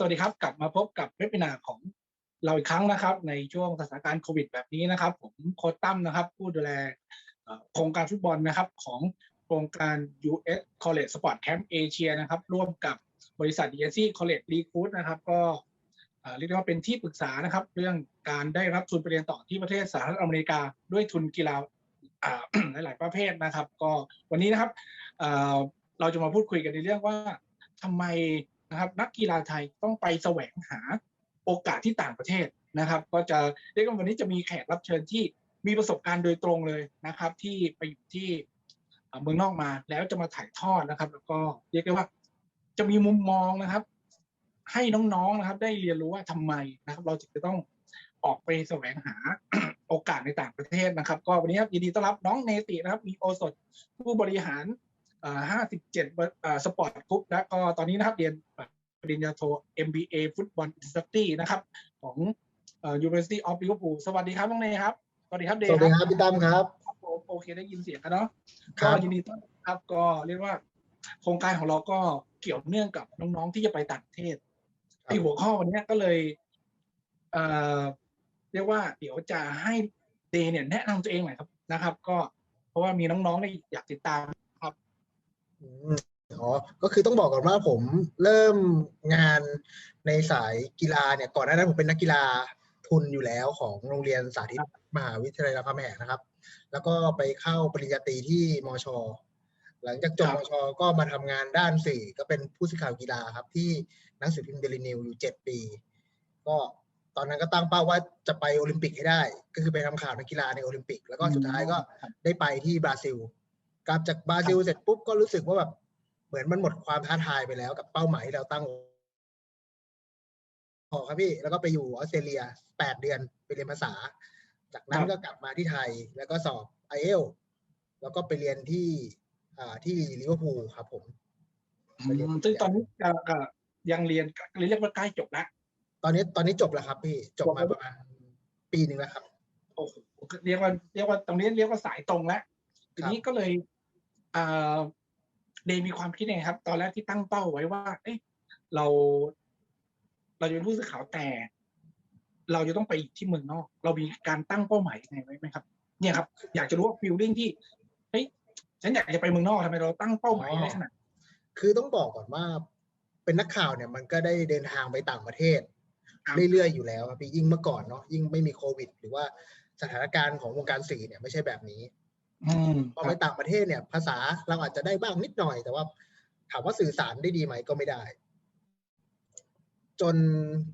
สวัสดีครับ กลับมาพบกับเว็บนาของเราอีกครั้งนะครับ ในช่วงสถานการณ์โควิดแบบนี้นะครับ ผมโค้ชตั้มนะครับ ผู้ดูแลโครงการฟุตบอลนะครับของโครงการ US College Sport Camp Asia นะครับ ร่วมกับบริษัท d s c College Recruit นะครับ ก็เรียกได้ว่าเป็นที่ปรึกษานะครับ เรื่องการได้รับทุนไปเรียนต่อที่ประเทศสหรัฐอเมริกาด้วยทุนกีฬาหลาย ๆ ประเภทนะครับ ก็วันนี้นะครับเราจะมาพูดคุยกันในเรื่องว่าทำไม นะครับนักกีฬาไทยต้องไปแสวงหาโอกาสที่ต่างประเทศนะครับ ก็จะเรียกว่าวันนี้จะมีแขกรับเชิญที่มีประสบการณ์โดยตรงเลยนะครับ ที่ไปอยู่ที่เมืองนอกมาแล้วจะมาถ่ายทอดนะครับ แล้วก็เรียกได้ว่าจะมีมุมมองนะครับ ให้น้องๆนะครับ ได้เรียนรู้ว่าทำไมนะครับ เราจึงจะต้องออกไปแสวงหาโอกาสในต่างประเทศนะครับ ก็วันนี้ครับยินดีต้อนรับน้องเนตินะครับ มีโอสถผู้บริหาร ห้าสิบเจ็ดสปอร์ตกรุ๊ปแล้วก็ตอนนี้นะครับเรียนปริญญาโท MBA ฟุตบอลอินสตีนะครับ ของเอ่อ University of Liverpool สวัสดีครับน้องเนครับ สวัสดีครับเดสวัสดีครับพี่ตั้มครับครับผมโอเคได้ยินเสียงกันเนาะครัก็บยินดีต้อนรับครับก็เรียกว่า โครงการของเราก็เกี่ยวเนื่องกับน้องๆที่จะไปต่างประเทศไอหัวข้อวันเนี้ยก็เลยเอ่อเรียกว่าเดี๋ยวจะให้เดย์เนี่ยแนะนำตัวเองหน่อยครับนะครับ ก็เพราะว่ามีน้องๆเนี่ยอยากติดตามครับ อ๋อ ก็คือต้องบอกก่อนว่าผมเริ่มงานในสายกีฬาเนี่ย ก่อนหน้านั้นผมเป็นนักกีฬาทุนอยู่แล้วของโรงเรียนสาธิตมหาวิทยาลัยรามคำแหงนะครับ แล้วก็ไปเข้าปริญญาตรีที่มช หลังจากจบมช ก็มาทำงานด้านสื่อก็เป็นผู้สื่อข่าวกีฬาครับ ที่หนังสือพิมพ์เดลินิวอยู่เจ็ดปี ก็ตอนนั้นก็ตั้งเป้าว่าจะไปโอลิมปิกให้ได้ ก็คือไปทำข่าวนักกีฬาในโอลิมปิก แล้วก็สุดท้ายก็ได้ไปที่บราซิล กลับจากบราซิลเสร็จปุ๊บก็รู้สึกว่าแบบเหมือนมันหมดความท้าทายไปแล้วกับเป้าหมายที่เราตั้งออกครับพี่แล้วก็ไปอยู่ออสเตรเลียแปดเดือนไปเรียนภาษา จากนั้นก็กลับมาที่ไทย แล้วก็สอบไอเอลแล้วก็ไปเรียนที่อ่าที่ลิเวอร์พูลครับ ผมอืมซึ่งตอนนี้ก็ก็ยังเรียนเรียกว่าใกล้จบแล้วตอนนี้ตอนนี้จบแล้วครับ พี่จบมาจบแล้วประมาณปีหนึ่งแล้วครับโอ้โหเรียกว่าเรียกว่าตรงนี้เรียกว่าสายตรงแล้วทีนี้ก็เลยอ่า เดย์มีความคิดยังไงครับ ตอนแรกที่ตั้งเป้าไว้ว่า เอ๊ะเรา เราจะเป็นผู้สื่อข่าวแต่ เราจะต้องไปที่เมืองนอก เรามีการตั้งเป้าหมายยังไงไว้ไหมครับ เนี่ยครับ อยากจะรู้ว่าฟิลลิ่งที่เฮ้ยฉันอยากจะไปเมืองนอกทำไมเราตั้งเป้าหมายได้ขนาดนั้นคือต้องบอกก่อนว่า เป็นนักข่าวเนี่ย มันก็ได้เดินทางไปต่างประเทศครับเรื่อยๆอยู่แล้วครับพี่ยิ่งเมื่อก่อนเนาะยิ่งไม่มีโควิด หรือว่าสถานการณ์ของวงการสื่อเนี่ยไม่ใช่แบบนี้อืม พอไปต่างประเทศเนี่ย ภาษาเราอาจจะได้บ้างนิดหน่อย แต่ว่าถามว่าสื่อสารได้ดีไหมก็ไม่ได้ จน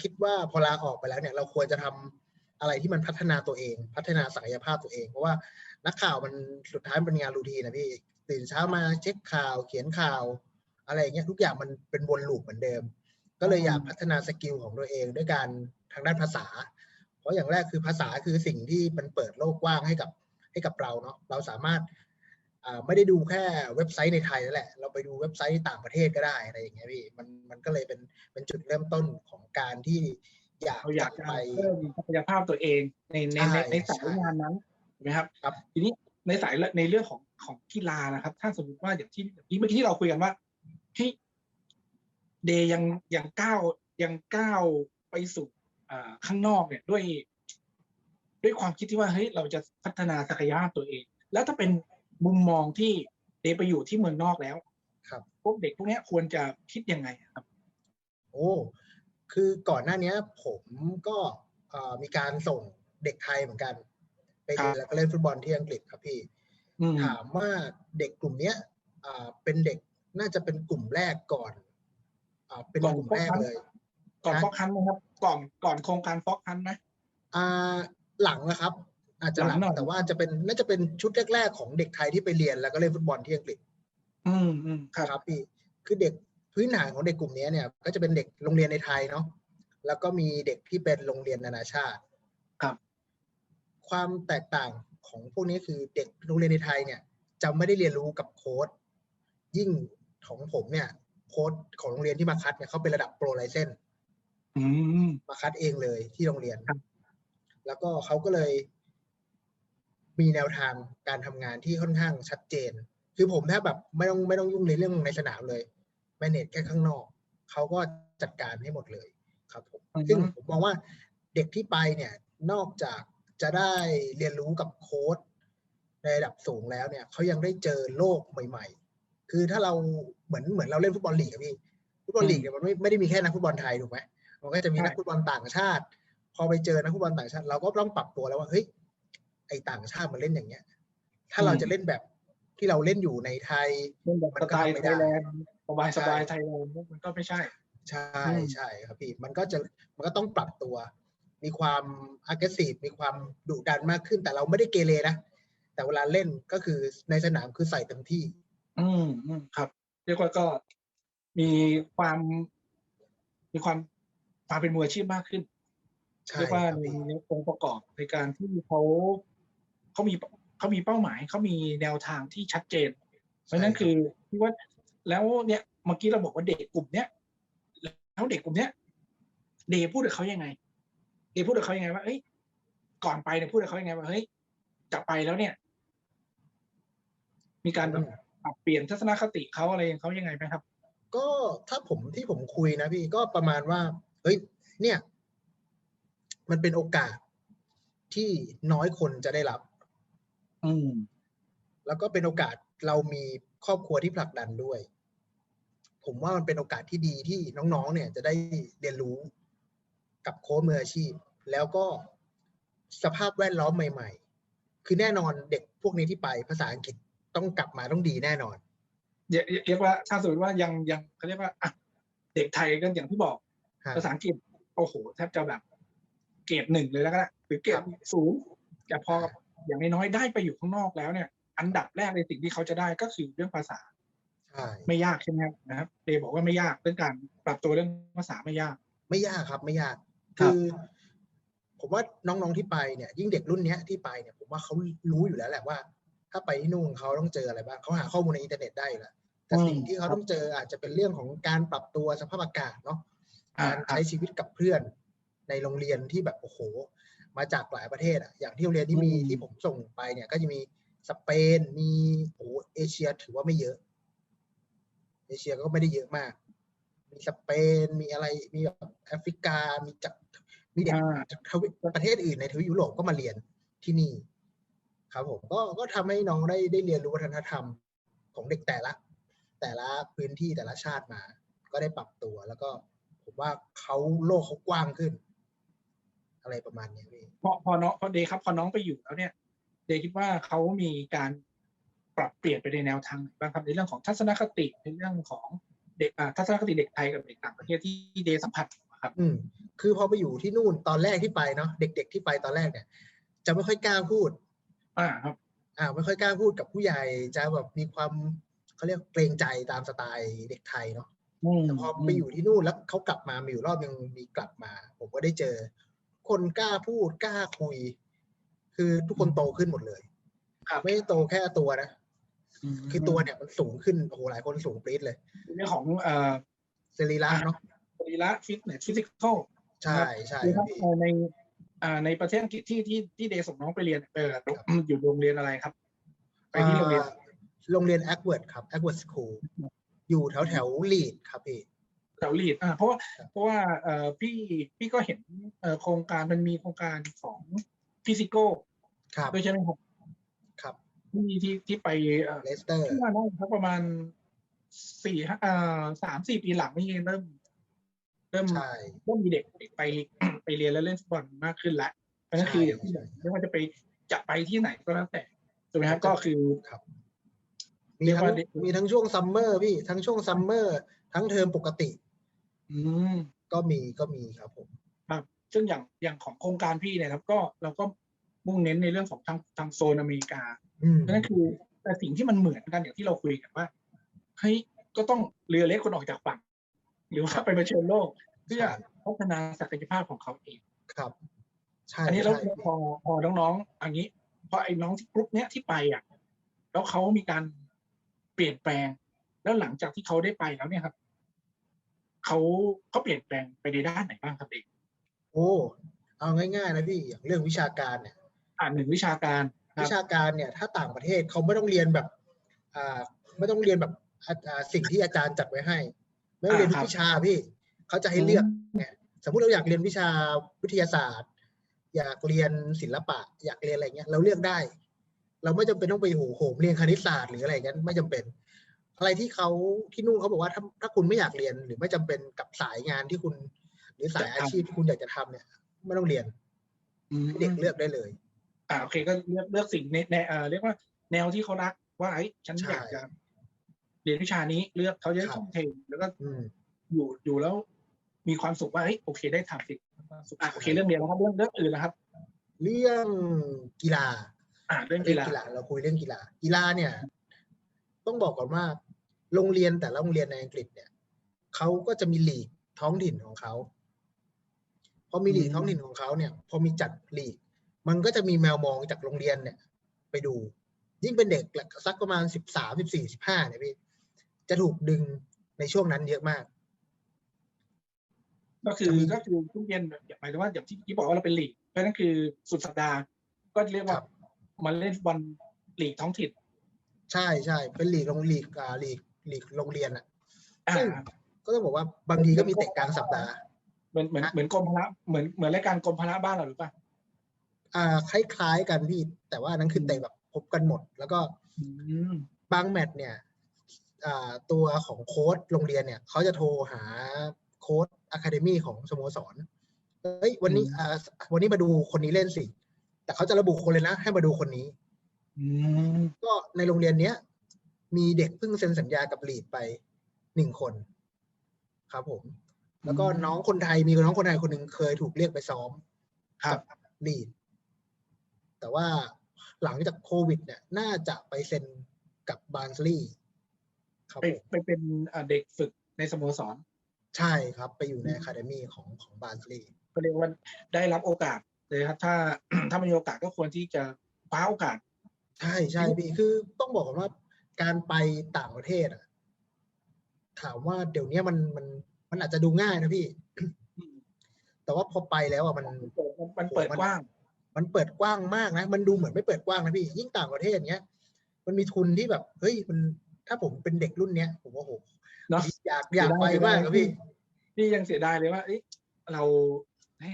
คิดว่าพอลาออกไปแล้วเนี่ย เราควรจะทำอะไรที่มันพัฒนาตัวเอง พัฒนาศักยภาพตัวเอง เพราะว่านักข่าวมันสุดท้ายมันเป็นงานรูทีนนะพี่ตื่นเช้ามาเช็คข่าวเขียนข่าว อะไรอย่างเงี้ยทุกอย่างมันเป็นวนลูปเหมือนเดิม ก็เลยอยากพัฒนาสกิลของตัวเองด้วยการทางด้านภาษา เพราะอย่างแรกคือภาษาคือสิ่งที่มันเปิดโลกกว้างให้กับ ให้กับเราเนาะเราสามารถอ่าไม่ได้ดูแค่เว็บไซต์ในไทยนั่นแหละ เราไปดูเว็บไซต์ต่างประเทศก็ได้อะไรอย่างเงี้ยพี่ มันมันก็เลยเป็นเป็นจุดเริ่มต้นของการที่อยากเราอยากจะจะไปเพิ่มศักยภาพตัวเองในในในใช่ในสายใช่งานนั้นถูกไหมครับครับ ทีนี้ในสายในเรื่องของของกีฬานะครับ ถ้าสมมติว่าอย่างที่อย่างที่เมื่อกี้ที่เราคุยกันว่าที่เดย์ยังยังก้าวยังก้าวไปสู่อ่าข้างนอกเนี่ยด้วย ด้วยความคิดที่ว่าเฮ้ยเราจะพัฒนาศักยภาพตัวเอง แล้วถ้าเป็นมุมมองที่เดย์ไปอยู่ที่เมืองนอกแล้ว ครับ พวกเด็กพวกเนี้ยควรจะคิดยังไงครับ โอ้คือก่อนหน้าเนี้ยผมก็เอ่อมีการส่งเด็กไทยเหมือนกัน ไปเรียนแล้วก็เล่นฟุตบอลที่อังกฤษครับพี่อืมถามว่าเด็กกลุ่มเนี้ยอ่าเป็นเด็กน่าจะเป็นกลุ่มแรกก่อนอ่าเป็นก่อนกลุ่มแรกเลย ก่อนฮะฟอกฮันไหมครับ ก่อนก่อนโครงการฟอกฮันไหมอ่า หลังนะครับ อาจจะหลังหลังหน่อยแต่ว่าจะเป็นน่าจะเป็นชุดแรกๆของเด็กไทยที่ไปเรียนแล้วก็เล่นฟุตบอลที่อังกฤษ อืมอืมครับครับพี่คือเด็กพื้นฐานของเด็กกลุ่มนี้เนี่ย ก็จะเป็นเด็กโรงเรียนในไทยเนาะแล้วก็มีเด็กที่เป็นโรงเรียนนานาชาติ ครับ ความแตกต่างของพวกนี้คือเด็กโรงเรียนในไทยเนี่ย จะไม่ได้เรียนรู้กับโค้ดยิ่งของผมเนี่ย โค้ดของโรงเรียนที่มาคัดเนี่ยเขาเป็นระดับโปรไลเซนอืมมาคัดเองเลยที่โรงเรียนครับ แล้วก็เขาก็เลยมีแนวทางการทำงานที่ค่อนข้างชัดเจน คือผมแทบแบบไม่ต้องไม่ต้องยุ่งในเรื่องในสนามเลยแมเนจแค่ข้างนอกเขาก็จัดการให้หมดเลยครับผมอือฮึซึ่งผมมองว่าเด็กที่ไปเนี่ยนอกจากจะได้เรียนรู้กับโค้ดในระดับสูงแล้วเนี่ยเขายังได้เจอโลกใหม่ ๆ คือถ้าเราเหมือนเหมือนเราเล่นฟุตบอลลีกอะพี่ฟุตบอลลีกเนี่ยมันไม่ไม่ได้มีแค่นักฟุตบอลไทยถูกไหมมันก็จะมีนักฟุตบอลต่างชาติ พอไปเจอนักฟุตบอลต่างชาติเราก็ต้องปรับตัวแล้วว่าเฮ้ยไอต่างชาติมันเล่นอย่างเงี้ย ถ้าเราจะเล่นแบบที่เราเล่นอยู่ในไทยเล่นแบบมัสนก็ไตล์ไม่ไทได้ยแลนด์สบายใช่สบายไทยแลนด์มันก็ไม่ใช่ ใช่อืมใช่ครับพี่มันก็จะมันก็ต้องปรับตัว มีความ aggressive มีความดุดันมากขึ้น แต่เราไม่ได้เกเรนะแต่เวลาเล่นก็คือในสนามคือใส่เต็มที่ อืมอืมครับ เรียกว่าก็มีความ มีความความเป็นมืออาชีพมากขึ้นใช่ เรียกว่าครับในพี่ในองค์ประกอบในการที่เขาเขามีเขามีเป้าหมายเขามีแนวทางที่ชัดเจน เพราะฉะนั้นคือที่ว่าแล้วเนี่ยเมื่อกี้เราบอกว่าเด็กกลุ่มเนี้ยแล้วเด็กกลุ่มเนี้ยเดย์พูดกับเขายังไงเดย์พูดกับเขายังไงว่าเอ้ยก่อนไปเนี่ยพูดกับเขายังไงว่าเฮ้ยจะไปแล้วเนี่ย มีการแบบปรับเปลี่ยนทัศนคติเขาอะไรเขายังไงไหมครับ ก็ถ้าผมที่ผมคุยนะพี่ก็ประมาณว่า เฮ้ย เนี่ย มันเป็นโอกาสที่น้อยคนจะได้รับ อืมแล้วก็เป็นโอกาสเรามีครอบครัวที่ผลักดันด้วย ผมว่ามันเป็นโอกาสที่ดีที่น้องๆ เนี่ยจะได้เรียนรู้กับโค้ชมืออาชีพ แล้วก็สภาพแวดล้อมใหม่ ๆ คือแน่นอนเด็กพวกนี้ที่ไปภาษาอังกฤษต้องกลับมาต้องดีแน่นอนเรียกเรียกว่าถ้าสมมติว่ายังยังเขาเรียกว่าอะเด็กไทยก็อย่างที่บอกฮะภาษาอังกฤษโอ้โหแทบจะแบบ เกรดหนึ่งเลยแล้วก็ได้หรือเกรดศูนย์แต่พออย่างน้อยๆได้ไปอยู่ข้างนอกแล้วเนี่ย อันดับแรกในสิ่งที่เขาจะได้ก็คือเรื่องภาษาใช่ไม่ยากใช่ไหมครับนะครับเดย์บอกว่าไม่ยากเรื่องการปรับตัวเรื่องภาษาไม่ยาก ไม่ยากครับไม่ยากครับคือ ผมว่าน้องๆที่ไปเนี่ย ยิ่งเด็กรุ่นเนี้ยที่ไปเนี่ยผมว่าเขารู้อยู่แล้วแหละว่า ถ้าไปที่นู่นเขาต้องเจออะไรบ้างเขาหาข้อมูลในอินเทอร์เน็ตได้อยู่แล้วแต่สิ่งที่เขาต้องเจออาจจะเป็นเรื่องของการปรับตัวสภาพอากาศเนาะอ่าการใช้ชีวิตกับเพื่อน ในโรงเรียนที่แบบโอ้โห มาจากหลายประเทศอะอย่างที่โรงเรียนที่มีที่ผมส่งไปเนี่ย ก็จะมีสเปนมีโอ้โหเอเชียถือว่าไม่เยอะ เอเชียก็ไม่ได้เยอะมาก มีสเปนมีอะไรมีแบบแอฟริกามีจากมีเด็กอ่าจากทวีปประเทศอื่นในทวีปยุโรปก็มาเรียนที่นี่ ครับผมก็ก็ทำให้น้องได้ได้เรียนรู้วัฒนธรรมของเด็กแต่ละ แต่ละพื้นที่แต่ละชาติมา ก็ได้ปรับตัวแล้วก็ผมว่าเขาโลกเขากว้างขึ้น อะไรประมาณนี้พี่พอพอน้องพอเดย์ครับพอน้องไปอยู่แล้วเนี่ย เดย์คิดว่าเขามีการปรับเปลี่ยนไปในแนวทางไหนบ้างครับในเรื่องของทัศนคติในเรื่องของเด็กอ่าทัศนคติเด็กไทยกับเด็กต่างประเทศที่เดย์สัมผัสครับ อืมคือพอไปอยู่ที่นู่นตอนแรกที่ไปเนาะเด็ก ๆ ที่ไปตอนแรกเนี่ย จะไม่ค่อยกล้าพูด อ่าครับอ่าไม่ค่อยกล้าพูดกับผู้ใหญ่จะแบบมีความเขาเรียกเกรงใจตามสไตล์เด็กไทยเนาะแต่พอไปอยู่ที่นู่นแล้วเขากลับมามีอยู่รอบยังมีกลับมา ผมก็ได้เจอ คนกล้าพูดกล้าคุย คือทุกคนโตขึ้นหมดเลยครับไม่ได้โตแค่ตัวนะมคือตัวเนี่ยมันสูงขึ้นโอ้โหหลายคนสูงปรี๊ดเลยเรื่องของเอ่อสรีระเนาะสรีระฟิตเนสฟิสิกอลใช่ใช่คือครัถ้าบพี่เอ่อในอ่าในประเทศอังกฤษที่ที่ที่เดย์ส่งน้องไปเรียนเอออยู่โรงเรียนอะไรครับ ไปที่โรงเรียนอ่าโรงเรียนแอคเวิร์ดครับแอคเวิร์ดสคูลอยู่แถวแถวลีดครับพี่แถวลีดอ่าเพราะว่าครับเพราะว่าเอ่อพี่พี่ก็เห็นเอ่อโครงการมันมีโครงการของฟิสิโกครับด้วยใช่ไหมครับครับที่ที่ที่ไปเอ่อเลสเตอร์ที่ว่าน่าจะสักประมาณสี่ห้าเอ่อสามสี่ปีหลังนี่เริ่ม เริ่มใช่เริ่มมีเด็กไปไปเรียนและเล่นฟุตบอลมากขึ้นแล้วเพราะฉะนั้นคือใช่อย่างที่บอกใช่ไม่ว่าจะไปจะไปที่ไหนก็แล้วแต่ถูกไหมครับก็คือครับเรีมียกทั้งว่าเด็กมีทั้งช่วงซัมเมอร์พี่ทั้งช่วงซัมเมอร์ทั้งเทอมปกติ อืมก็มีก็มีครับผม ครับ ซึ่งอย่างอย่างของโครงการพี่เนี่ยครับ ก็เราก็มุ่งเน้นในเรื่องของทางทางโซนอเมริกาอืมเพราะฉะนั้นคือ แต่สิ่งที่มันเหมือนกันอย่างที่เราคุยกันว่าเฮ้ยก็ต้องเรือเล็กคนออกจากฝั่ง หรือว่าไปเผชิญโลก เพื่อพัฒนาศักยภาพของเขาเอง ครับ ใช่อันนี้แล้วใช่พอพอน้องๆอันนี้พอไอ้น้องที่กรุ๊ปเนี้ยที่ไปอะ แล้วเขามีการเปลี่ยนแปลง แล้วหลังจากที่เขาได้ไปแล้วเนี่ยครับ เขาเขาเปลี่ยนแปลงไปในด้านไหนบ้างครับเด็กโอ้เอาง่ายๆนะพี่อย่างเรื่องวิชาการเนี่ยอ่านหนึ่งวิชาการครัวิบชาการเนี่ยถ้าต่างประเทศเขาไม่ต้องเรียนแบบอ่าไม่ต้องเรียนแบบอ่าอ่าสิ่งที่อาจารย์จัดไว้ให้ ไม่ต้องเรียนทุอ่ากครับวิชาพี่เขาจะให้เลือกเนี่ยสมมุติเราอยากเรียนวิชาวิทยาศาสตร์ อยากเรียนศิลปะ อยากเรียนอะไรเงี้ยเราเลือกได้ เราไม่จำเป็นต้องไปโหโหมเรียนคณิตศาสตร์หรืออะไรเงี้ยไม่จำเป็น อะไรที่เขาที่นู่นเขาบอกว่าถ้าถ้าคุณไม่อยากเรียนหรือไม่จำเป็นกับสายงานที่คุณ หรือสายอาชีพที่คุณอยากจะทำเนี่ย ไม่ต้องเรียนอืมให้เด็กเลือกได้เลย อ่าโอเคก็เลือกเลือกสิ่งในในเอ่อเรียกว่าแนวที่เขารักว่าไอ้ยฉันใช่อยากจะเรียนวิชานี้เลือกเขาจะได้ครับทุ่มเทแล้วก็อืมอยู่อยู่แล้วมีความสุขว่าเฮ้ยโอเคได้ทำสิ่งสุขอะโอเคเรื่องเรียนแล้วครับเรื่องเรื่องอื่นนะครับ เรื่องกีฬา อ่าเรื่องเรื่กีองฬากีฬาเราคุยเรื่องกีฬา กีฬาเนี่ย ต้องบอกก่อนว่าโรงเรียนแต่ละโรงเรียนในอังกฤษเนี่ยเขาก็จะมีลีกท้องถิ่นของเขาพอมีลีกท้องถิ่นของเขาเนี่ย พอมีจัดลีก มันก็จะมีแมวมองจากโรงเรียนเนี่ย ไปดู ยิ่งเป็นเด็กสักประมาณสิบสามสิบสี่สิบห้าเนี่ยพี่จะถูกดึงในช่วงนั้นเยอะมาก ก็คือจะมีก็คือทุกเย็นหมายถึงว่าอย่างที่ที่บอกว่าเราเป็นลีกเพราะฉะนั้นคือสุดสัปดาห์ก็เรียกว่ามาเล่นฟุตบอลลีกท้องถิ่น ใช่ใช่เป็นลีกโรงลีกอ่าลีกลีกโรงเรียนอะอ่าซึ่งก็ต้องบอกว่าบางทีก็มีเตะกลางสัปดาห์เหมือนเหมือนเหมือนกรมพละเหมือนเหมือนรายการกรมพละบ้านเราหรือเปล่าอ่า คล้ายๆกันพี่ แต่ว่าอันนั้นคือเตะแบบพบกันหมด แล้วก็อืมบางแมตช์เนี่ยอ่าตัวของโค้ชโรงเรียนเนี่ยเขาจะโทรหาโค้ชอะคาเดมี่ของสโมสรเฮ้ยวันนี้อ่าวันนี้มาดูคนนี้เล่นสิ แต่เขาจะระบุคนเลยนะ ให้มาดูคนนี้อืม ก็ในโรงเรียนเนี้ย มีเด็กเพิ่งเซ็นสัญญากับลีดไปหนึ่งคน ครับผม แล้วก็น้องคนไทยมีน้องคนไทยคนหนึ่งเคยถูกเรียกไปซ้อมครับลีด แต่ว่าหลังจากโควิด เนี่ย น่าจะไปเซ็นกับบานสลีย์ครับไปผมไปเป็นอ่าเด็กฝึกในสโมสร ใช่ครับ ไปอยู่ในอะคาเดมี่ของของบานสลีย์ก็เรียกว่าได้รับโอกาสเลยครับ ถ้าถ้ามีโอกาสก็ควรที่จะคว้าโอกาส ใช่ใช่พี่คือต้องบอกก่อนว่าการไปต่างประเทศอะถามว่าเดี๋ยวนี้มันมันมันอาจจะดูง่ายนะพี่ แต่ว่าพอไปแล้วอะมันมันเปิดกว้าง มันเปิดกว้างมากนะ มันดูเหมือนไม่เปิดกว้างนะพี่ ยิ่งต่างประเทศเนี้ย มันมีทุนที่แบบ เฮ้ยมันถ้าผมเป็นเด็กรุ่นเนี้ยผมว่าโหเนาะอยากอยากไปมากครับพี่นี่ยังเสียดายเลยว่าเอ้ยเราแหม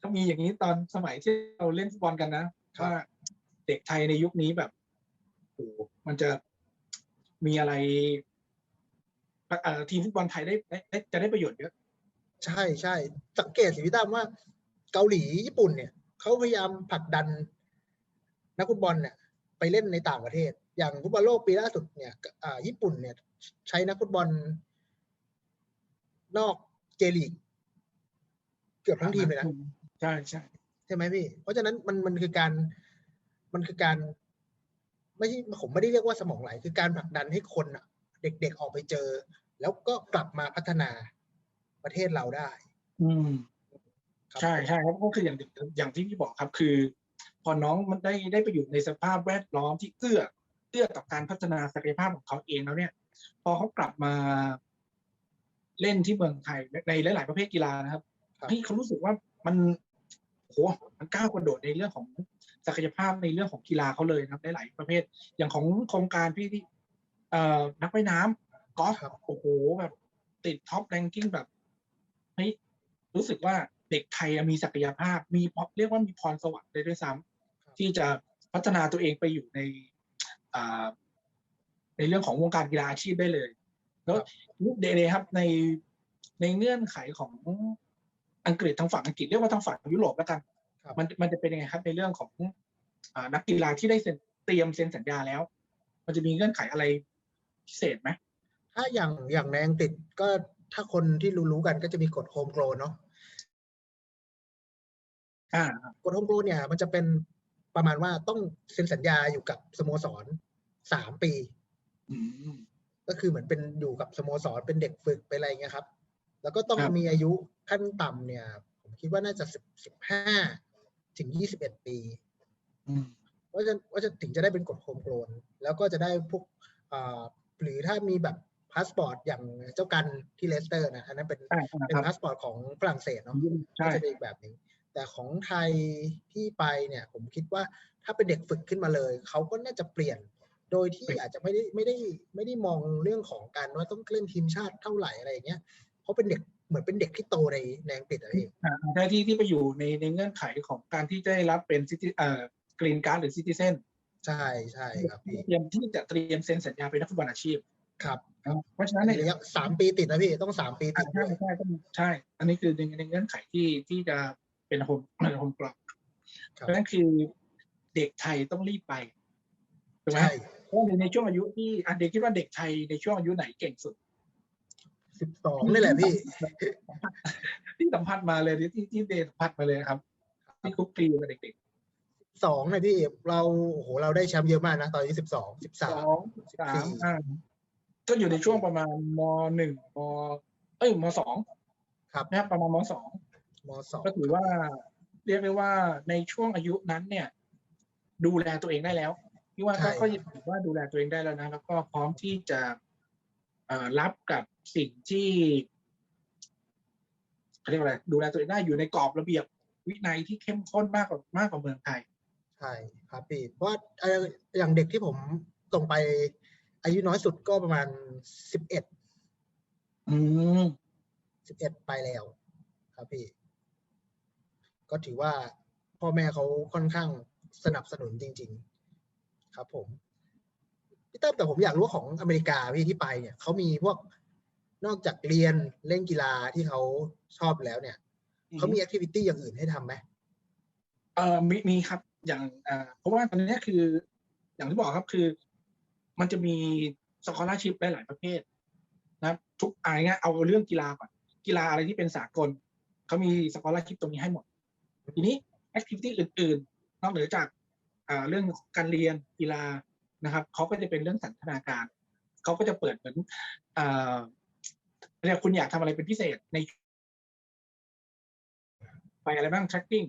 ถ้ามีอย่างนี้ตอนสมัยที่เราเล่นฟุตบอลกันนะครับว่า เด็กไทยในยุคนี้แบบโอ้โหมันจะมีอะไรเอ่อทีมฟุตบอลไทยได้ได้ได้จะได้ประโยชน์เยอะใช่ใช่สังเกตสิพี่ตั้มว่า เกาหลีญี่ปุ่นเนี่ยเขาพยายามผลักดัน นักฟุตบอลเนี่ยไปเล่นในต่างประเทศ อย่างฟุตบอลโลกปีล่าสุดเนี่ยอ่าญี่ปุ่นเนี่ย ใช้นักฟุตบอล นอกเจลีกเกือบทั้งทีมเลยนะใช่ใช่ใช่ไหมพี่ เพราะฉะนั้นมันมันคือการ มันคือการ ไม่ใช่ผมไม่ได้เรียกว่าสมองไหล คือการผลักดันให้คนอะเด็กๆออกไปเจอ แล้วก็กลับมาพัฒนาประเทศเราได้ อืมครับใช่ใช่ครับก็คืออย่างอย่างที่พี่บอกครับ คือ พอน้องมันได้ได้ไปอยู่ในสภาพแวดล้อมที่เอื้อเอื้อต่อการพัฒนาศักยภาพของเขาเองแล้วเนี่ย พอเขากลับมาเล่นที่เมืองไทยในหลาย ๆ ประเภทกีฬานะครับครับเฮ้ยเขารู้สึกว่ามันโหมันก้าวกระโดดในเรื่องของ ศักยภาพในเรื่องของกีฬาเขาเลยนะครับหลายๆประเภท อย่างของโครงการพี่ที่เอ่อนักว่ายน้ำกอล์ฟครับโอ้โหแบบติดท็อปแรงกิ้งแบบเฮ้ยรู้สึกว่าเด็กไทยมีศักยภาพ มีพเรียกว่ามีพรสวรรค์เลยด้วยซ้ำที่จะพัฒนาตัวเองไปอยู่ในอ่าในเรื่องของวงการกีฬาอาชีพได้เลย แล้วเดเดครับในในเงื่อนไขของอังกฤษทางฝั่งอังกฤษเรียกว่าทางฝั่งยุโรปแล้วกันครับ มันมันจะเป็นยังไงครับในเรื่องของอานักกีฬาที่ได้เซ็นเตรียมเซ็นสัญญาแล้ว มันจะมีเงื่อนไขอะไรพิเศษไหมถ้าอย่างอย่างในอังกฤษก็ถ้าคนที่รู้ๆกันก็จะมีกฎโฮมโกลเนาะอ่ากฎโฮมโกลเนี่ย มันจะเป็นประมาณว่าต้องเซ็นสัญญาอยู่กับสโมสรสามปีอืมก็คือเหมือนเป็นอยู่กับสโมสรเป็นเด็กฝึกไปนอะไรเงี้ยครับ แล้วก็ต้องครับมีอายุขั้นต่ำเนี่ย ผมคิดว่าน่าจะสิบสิบห้า ถึงยี่สิบเอ็ดปีอืมว่าจะว่าจะถึงจะได้เป็นกฎโฮมโกลนแล้วก็จะได้พวกอ่าหรือถ้ามีแบบพาสปอร์ตอย่างเจ้ากันที่เลสเตอร์นะอันนั้นเป็นอ่าเป็นครับพาสปอร์ตของฝรั่งเศสเนาะใช่ก็จะเป็นอีกแบบหนึ่งแต่ของไทยที่ไปเนี่ย ผมคิดว่าถ้าเป็นเด็กฝึกขึ้นมาเลย เขาก็น่าจะเปลี่ยน โดยที่อาจจะไม่ได้ไม่ได้ไม่ได้มองเรื่องของการว่าต้องเล่นทีมชาติเท่าไหร่อะไรอย่างเงี้ยเพราะเป็นเด็ก เหมือนเป็นเด็กที่โตในในอังกฤษอะพี่อ่าได้ที่ที่ไปอยู่ในในเงื่อนไขของการที่จะได้รับเป็นซิติเอ่อกรีนการ์ดหรือซิติเซนใช่ใช่ครับพี่เตรียมที่จะเตรียมเซ็นสัญญาเป็นนักฟุตบอลอาชีพครับเพราะฉะนั้นในในระยะสามปีติดนะพี่ต้องสามปีติอ่าดใช่ด้วยใช่ต้องใช่ อันนี้คือในในเงื่อนไขที่ที่จะเป็นโฮมโฮมกรอบครัเพราะฉะนั้นคือเด็กไทยต้องรีบไปถูกไหมใช่เพราะว่าในช่วงอายุที่อะเด็กคิดว่าเด็กไทยในช่วงอายุไหนเก่งสุด สิบสองนี่แหละพี่ ที่สัมผัสมาเลยที่ที่ที่เดย์สัมผัสมาเลยครับที่คุกคลีกับเด็กสองนะพี่เราโอ้โหเราได้แชมป์เยอะมากนะตอนนี้สิบสองสิบๆสสามองสามอ่าก็อยู่ในช่วงประมาณมหนึ่งมเอ้ยมสองครับนะครับประมาณมสองมสองก็ถือว่า เรียกได้ว่าในช่วงอายุนั้นเนี่ย ดูแลตัวเองได้แล้วพี่ว่าก็ก็ถือว่าดูแลตัวเองได้แล้วนะ แล้วก็พร้อมที่จะเอ่อ รับกับสิ่งที่เขาเรียกว่าอะไรดูแลตัวเองได้อยู่ในกรอบระเบียบวินัยที่เข้มข้นมากกว่ามากกว่าเมืองไทย ใช่ครับพี่เพราะว่าเอ่ออย่างเด็กที่ผมส่งไป อายุน้อยสุดก็ประมาณสิบเอ็ดอืมสิบเอ็ดไปแล้ว ครับพี่ ก็ถือว่าพ่อแม่เขาค่อนข้างสนับสนุนจริง ๆ ครับผม พี่เต้มแต่ผมอยากรู้ว่าของอเมริกาพี่ที่ไปเนี่ยเขามีพวกนอกจากเรียนเล่นกีฬาที่เขาชอบแล้วเนี่ยเขามีแอคทิวิตี้อย่างอื่นให้ทำไหมเออมีมีครับอย่างอ่าเพราะว่าตอนนี้คือ อย่างที่บอกครับคือ มันจะมีสกอ l ชิพหลายๆประเภทนะครับทุกอะไรเงี้ยเอาเรื่องกีฬาก่อนกีฬาอะไรที่เป็นสากลเขามีสกอ l ชิพตรงนี้ให้หมด ทีนี้แอคทิวิตี้อื่น ๆ นอกเหนือจากอ่าเรื่องการเรียนกีฬา นะครับเขาก็จะเป็นเรื่องสันทนาการเขาก็จะเปิดเหมือนอ่าเรียกคุณอยากทำอะไรเป็นพิเศษในไปอะไรบ้าง tracking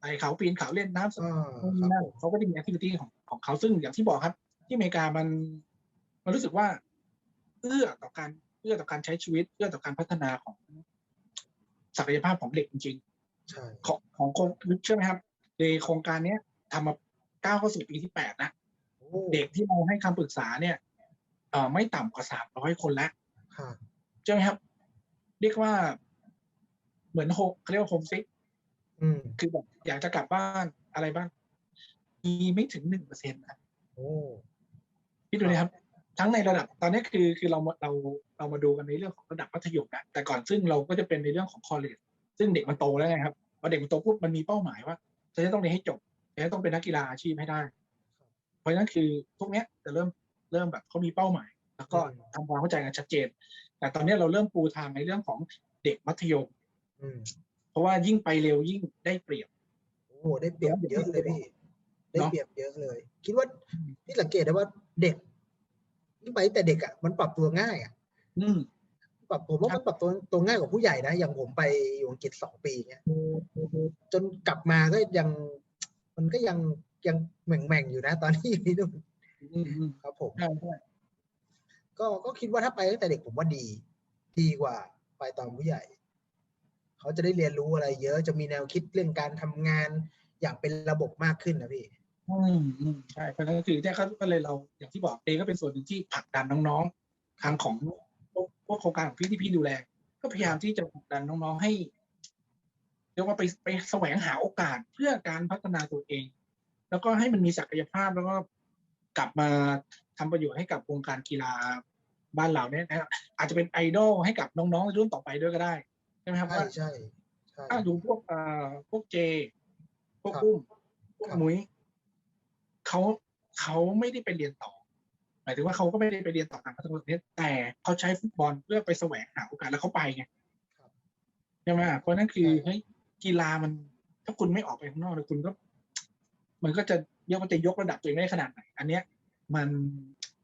ไปเขาปีนเขาเล่นน้ำอ่านู่นคนี่รับนั่นผมเขาก็จะมีแอคทิวิตี้ของของเขาซึ่งอย่างที่บอกครับ ที่อเมริกามันมันรู้สึกว่า เอื้อต่อการเอื้อต่อการใช้ชีวิตเอื้อต่อการพัฒนาของศักยภาพของเด็กจริงใช่ๆของของโครงเชื่อไหมครับในโครงการเนี้ยทำมาก้าวเข้าสู่ปีที่แปดนะโอ้ เด็กที่เราให้คำปรึกษาเนี่ยเอ่อไม่ต่ำกว่าสามร้อยคนแล้วค่ะใช่ไหมครับ เรียกว่าเหมือนโฮเขาเรียกว่าโฮมซิกอืมคือแบบอยากจะกลับบ้านอะไรบ้าง มีไม่ถึงหนึ่งเปอร์เซ็นต์นะโอ้พี่ดูนะครับ ทั้งในระดับ ตอนนี้คือคือเราเราเรามาดูกันในเรื่องของระดับมัธยมนะแต่ก่อนซึ่งเราก็จะเป็นในเรื่องของคอ l เลจซึ่งเด็กมันโตแล้วไงครับพอเด็กมันโตปุ๊บมันมีเป้าหมายว่าฉันจะต้องเรียนให้จบฉันจะต้องเป็นนักกีฬาอาชีพให้ได้เพ ราะฉะนั้นคือพวกเนี้ยจะเริ่มเริ่มแบบเขามีเป้าหมาย แล้วก็ทำความเข้าใจกันชัดเจน แต่ตอนนี้เราเริ่มปูทางในเรื่องของเด็กมัธยมอืมเพราะว่ายิ่งไปเร็วยิ่งได้เปรียบโอ้ได้เปรียบเยอะเลยพี่ได้เปรียบเยอะเลย คิดว่าพี่สังเกตได้ว่าเด็กที่ไปแต่เด็กอะมันปรับตัวง่ายอะอืมปรับผมว่ามันปรับตัวตัวง่ายกว่าผู้ใหญ่นะอย่างผมไปอยู่อังกฤษสองปีเนี้ยจนกลับมาก็ยัง มันก็ยัง ยังแหม่งแม่งๆอยู่นะ ตอนที่อยู่ที่นู่นอืมอืมครับผมใช่ใช่ก็ก็คิดว่าถ้าไปตั้งแต่เด็กผมว่าดี ดีกว่า ไปตอนผู้ใหญ่ เขาจะได้เรียนรู้อะไร เยอะจะมีแนวคิดเรื่องการทำงานอย่างเป็นระบบมากขึ้นนะพี่ อืมอืมใช่เพราะฉะนั้นก็คือเนี่ยก็ก็เลยเราอย่างที่บอกเองก็เป็นส่วนหนึ่งที่ผลักดันน้องๆทางของพวกพวกโครงการของพี่ที่พี่ดูแล ก็พยายามที่จะผลักดันน้องๆให้เรียกว่าไปไปแสวงหาโอกาสเพื่อการพัฒนาตัวเอง แล้วก็ให้มันมีศักยภาพแล้วก็กลับมาทำประโยชน์ให้กับวงการกีฬาบ้านเราเนี่ยนะอาจจะเป็นไอดอลให้กับน้องๆรุ่นต่อไปด้วยก็ได้ใช่ไหมครับใช่ว่าใช่ใช่ถ้าดูพวกเอ่อพวกเจ พวกครับปุ้มพวกครับมุ้ยเขาเขาไม่ได้ไปเรียนต่อหมายถึงว่าเขาก็ไม่ได้ไปเรียนต่อต่างประเทศแต่เขาใช้ฟุตบอลเพื่อไปแสวงหาโอกาสแล้วเขาไปไงครับใช่ไหมเพราะนั่นคือใช่เฮ้ยกีฬามัน ถ้าคุณไม่ออกไปข้างนอกเลยคุณก็ มันก็จะเรียกว่าจะยกระดับตัวเองได้ขนาดไหน อันเนี้ยมัน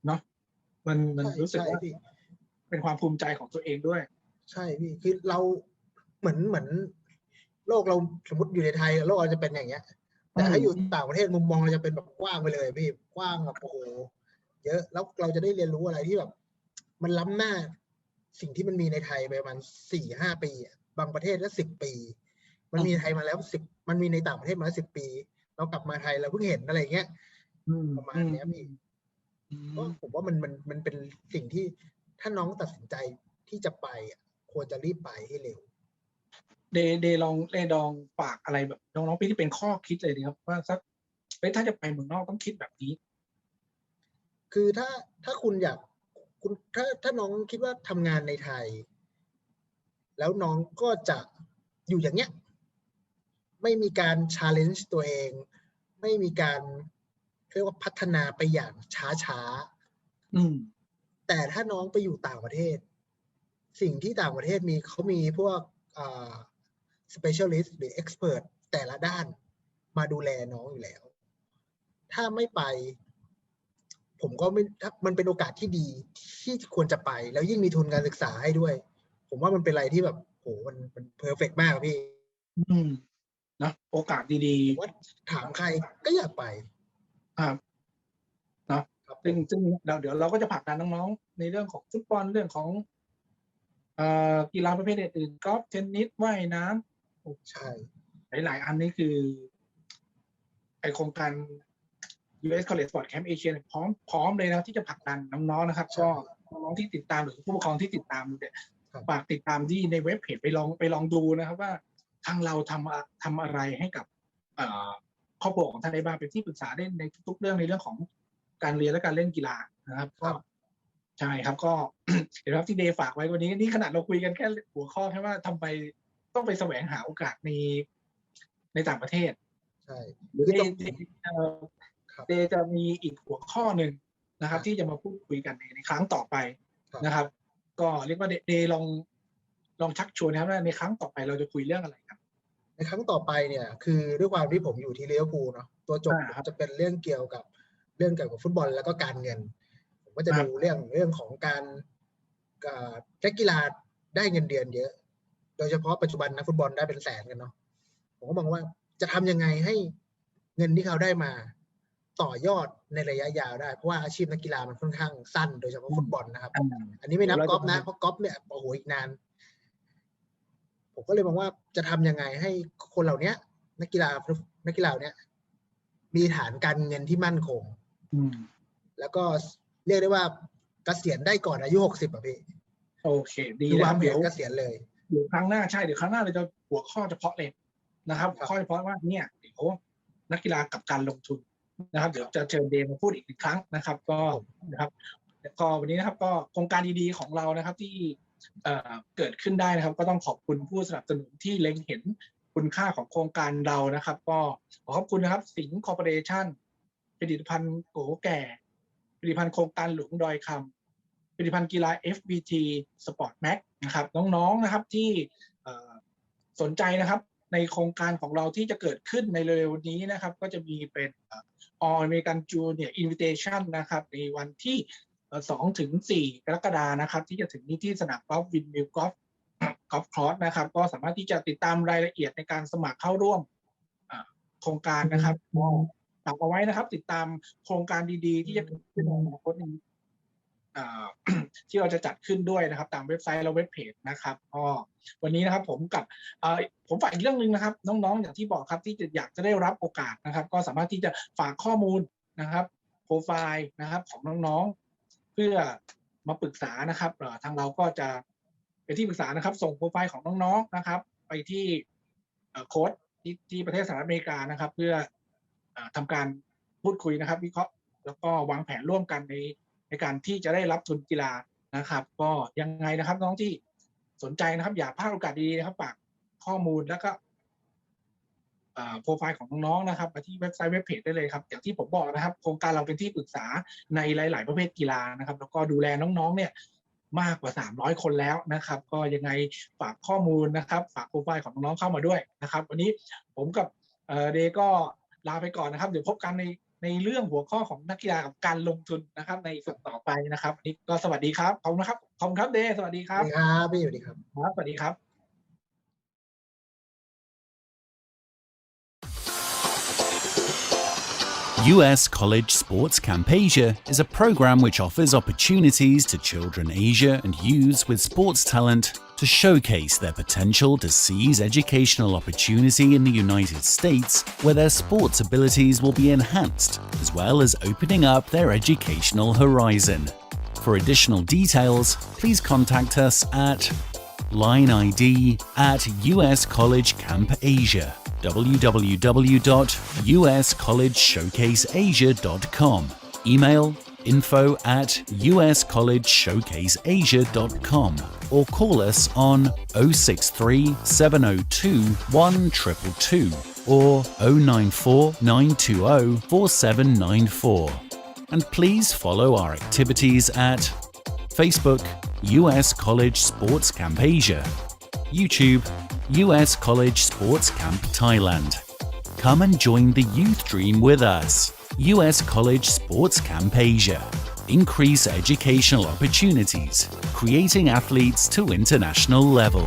เนาะมันมันใช่รู้สึกใช่ว่าพี่เป็นความภูมิใจของตัวเองด้วย ใช่พี่คือเราเหมือนเหมือน โลกเราสมมติอยู่ในไทย โลกเราจะเป็นอย่างเงี้ย แต่ถ้าอยู่ต่างประเทศมุมมองเราจะเป็นแบบกว้างไปเลยพี่กว้างแบบโอ้โหเยอะแล้วเราจะได้เรียนรู้อะไรที่แบบ มันล้ำหน้าสิ่งที่มันมีในไทยไปประมาณสี่ห้าปีอะบางประเทศก็สิบปี มันมีในไทยมาแล้วสิบมันมีในต่างประเทศมาแล้วสิบปี เรากลับมาไทยเราเพิ่งเห็นอะไรเงี้ยอืมประมาณเนี้ยพี่อืมก็ผมว่ามันมันมันเป็นสิ่งที่ถ้าน้องตัดสินใจที่จะไปอะคควรจะรีบไปให้เร็ว เดเดลองเดลองฝากอะไรแบบน้องๆพี่ที่เป็นข้อคิดเลยดีครับว่าสักเอ้ยถ้าจะไปเมืองนอกต้องคิดแบบนี้ คือถ้าถ้าคุณอยากคุณถ้าถ้าน้องคิดว่าทำงานในไทย แล้วน้องก็จะอยู่อย่างเงี้ย ไม่มีการชาเลนจ์ตัวเอง ไม่มีการเรียกว่าพัฒนาไปอย่างช้าช้าๆอืมแต่ถ้าน้องไปอยู่ต่างประเทศ สิ่งที่ต่างประเทศมีเขามีพวกอ่า specialist หรือ expert แต่ละด้านมาดูแลน้องอยู่แล้ว ถ้าไม่ไป ผมก็ไม่ถ้ามันเป็นโอกาสที่ดีที่ควรจะไป แล้วยิ่งมีทุนการศึกษาให้ด้วย ผมว่ามันเป็นอะไรที่แบบโหมันมันเพอร์เฟกมากอะพี่อืม นะโอกาสดีผมว่าถามใครก็อยากไปๆครับเนาะครับซึ่งซึ่งเราเดี๋ยวเราก็จะผลักดันน้องๆในเรื่องของฟุตบอลเรื่องของเอ่อกีฬาประเภทอื่นๆกอล์ฟเทนนิสว่ายน้ำใช่หลายๆ อันนี้คือ ไอโครงการ US College Sport Camp Asia เนี่ยพร้อมพร้อมเลยนะที่จะผลักดันน้องๆนะครับก็น้องๆที่ติดตามหรือผู้ปกครองที่ติดตามเนี่ยฝากติดตามที่ในเว็บเพจไปลองไปลองดูนะครับว่า ทางเราทำอะทำอะไรให้กับเอ่อครอบครัวของท่านได้บ้างเป็นที่ปรึกษาได้ในทุกๆเรื่องในเรื่องของการเรียนและการเล่นกีฬานะครับ ก็ใช่ครับก็เดี๋ยวครับที่เดย์ฝากไว้วันนี้นี่ขนาดเราคุยกันแค่หัวข้อแค่ว่าทำไปต้องไปแสวงหาโอกาสในในต่างประเทศ ใช่หรือคือเดต้องย์เดย์เอ่อครับเดย์จะมีอีกหัวข้อหนึ่งนะครับ ที่จะมาพูดคุยกันในในครั้งต่อไปครับนะครับ ก็เรียกว่าเดย์เดย์ลอง ลองชักชวนนะครับว่าในครั้งต่อไปเราจะคุยเรื่องอะไรครับ ในครั้งต่อไปเนี่ยคือด้วยความที่ผมอยู่ที่เลี้ยวภูลเนาะตัวจบอ่าครับจะเป็นเรื่องเกี่ยวกับเรื่องเกี่ยวกับฟุตบอลแล้วก็การเงิน ผมก็จะครับดูเรื่องเรื่องของการเอ่อนักกีฬาได้เงินเดือนเยอะ โดยเฉพาะปัจจุบันนักฟุตบอลได้เป็นแสนกันเนาะผมก็มองว่าจะทำยังไงให้เงินที่เขาได้มาต่อยอดในระยะยาวได้เพราะว่าอาชีพนักกีฬามันค่อนข้างสั้น โดยเฉพาะฟุตบอลนะครับอ่าอันนี้ไม่นับเดี๋ยวกเราอล์ฟนะจะเพราะกอล์ฟเนี่ยโอ้โหอีกนาน ผมก็เลยมองว่าจะทำยังไงให้คนเหล่าเนี้ยนักกีฬานักกีฬาเนี้ยมีฐานการเงินที่มั่นคงอืมแล้วก็เรียกได้ว่าเกษียณได้ก่อนอายุหกสิบอะพี่โอเคดีคือแล้ววาคงรับแผเดี๋ยนวเกษียณเลยเดี๋ยวครั้งหน้าใช่เดี๋ยวครั้งหน้าเราจะหัวข้อเฉพาะเลยนะครับครับข้อเฉพาะว่าเนี่ยเดี๋ยวนักกีฬากับการลงทุนนะครับ เดี๋ยวจะเชิญเดย์มาพูดอีกหนึ่งครั้งนะครับ ก็นะครับก็วันนี้นะครับ ก็โครงการดีๆของเรานะครับ ที่ เเกิดขึ้นได้นะครับ ก็ต้องขอบคุณผู้สนับสนุนที่เล็งเห็นคุณค่าของโครงการเรานะครับ ก็ขอขอบคุณนะครับ สิงห์คอร์ปอเรชั่นผลิตภัณฑ์โกแก่ผลิตภัณฑ์โครงการหลวงดอยคำผลิตภัณฑ์กีฬา FBT Sport Max นะครับน้องๆนะครับที่สนใจนะครับในโครงการของเราที่จะเกิดขึ้นในเร็วๆนี้นะครับ ก็จะมีเป็นออ All American Junior Invitation นะครับ ในวันที่ สองถึงสี่กรกฎานะครับ ที่จะถึงนี้ที่สนามกอล์ฟวินมิลกอล์ฟกอล์ฟคลอสนะครับ ก็สามารถที่จะติดตามรายละเอียดในการสมัครเข้าร่วมโครงการนะครับก็ฝากเอาไว้นะครับ ติดตามโครงการดีๆ ที่จะเกิดขึ้นในอนาคตนี้ที่เราจะจัดขึ้นด้วยนะครับ ตามเว็บไซต์และเว็บเพจนะครับก็วันนี้นะครับผมกับผมฝากอีกเรื่องหนึ่งนะครับ น้องๆ อย่างที่บอกครับที่จะอยากจะได้รับโอกาสนะครับ ก็สามารถที่จะฝากข้อมูลนะครับโปรไฟล์นะครับของน้องๆ เพื่อมาปรึกษานะครับทางเราก็จะเป็นที่ปรึกษานะครับ ส่งโปรไฟล์ของน้องๆนะครับ ไปที่โค้ดที่ที่ประเทศสหรัฐอเมริกานะครับ เพื่ออ่อทำการพูดคุยนะครับ วิเคราะห์แล้วก็วางแผนร่วมกันในในการที่จะได้รับทุนกีฬานะครับ ก็ยังไงนะครับน้องที่สนใจนะครับ อย่าพลาดโอกาสดีๆนะครับฝากข้อมูลแล้วก็ โปรไฟล์ของน้องๆนะครับมาที่เว็บไซต์เว็บเพจได้เลยครับอย่างที่ผมบอกนะครับ โครงการเราเป็นที่ปรึกษาในหลาย ๆ ประเภทกีฬานะครับ แล้วก็ดูแลน้องๆเนี่ยมากกว่า 300 คนแล้วนะครับ ก็ยังไงฝากข้อมูลนะครับ ฝากโปรไฟล์ของน้องๆเข้ามาด้วยนะครับ วันนี้ผมกับเอ่อเดย์ก็ลาไปก่อนนะครับ เดี๋ยวพบกันในในเรื่องหัวข้อของนักกีฬากับการลงทุนนะครับ ในสุดต่อไปนะครับวันนี้ก็สวัสดีครับขอบคุณนะครับขอบคุณครับเดย์สวัสดีคสรัวับสดีครับพี่สวัสดีครับครับสวัสดีครับ US College Sports Camp Asia is a program which offers opportunities to children Asia and youths with sports talent to showcase their potential to seize educational opportunity in the United States where their sports abilities will be enhanced as well as opening up their educational horizon. For additional details, please contact us at line ID at US College Camp Asia. www.uscollegeshowcaseasia.com. Email info at uscollegeshowcaseasia.com or call us on 063 702 1222 or 094 920 4794. And please follow our activities at Facebook, US College Sports Camp Asia, YouTube, US College Sports Camp Thailand. Come and join the youth dream with us. US College Sports Camp Asia. Increase educational opportunities, creating athletes to international level.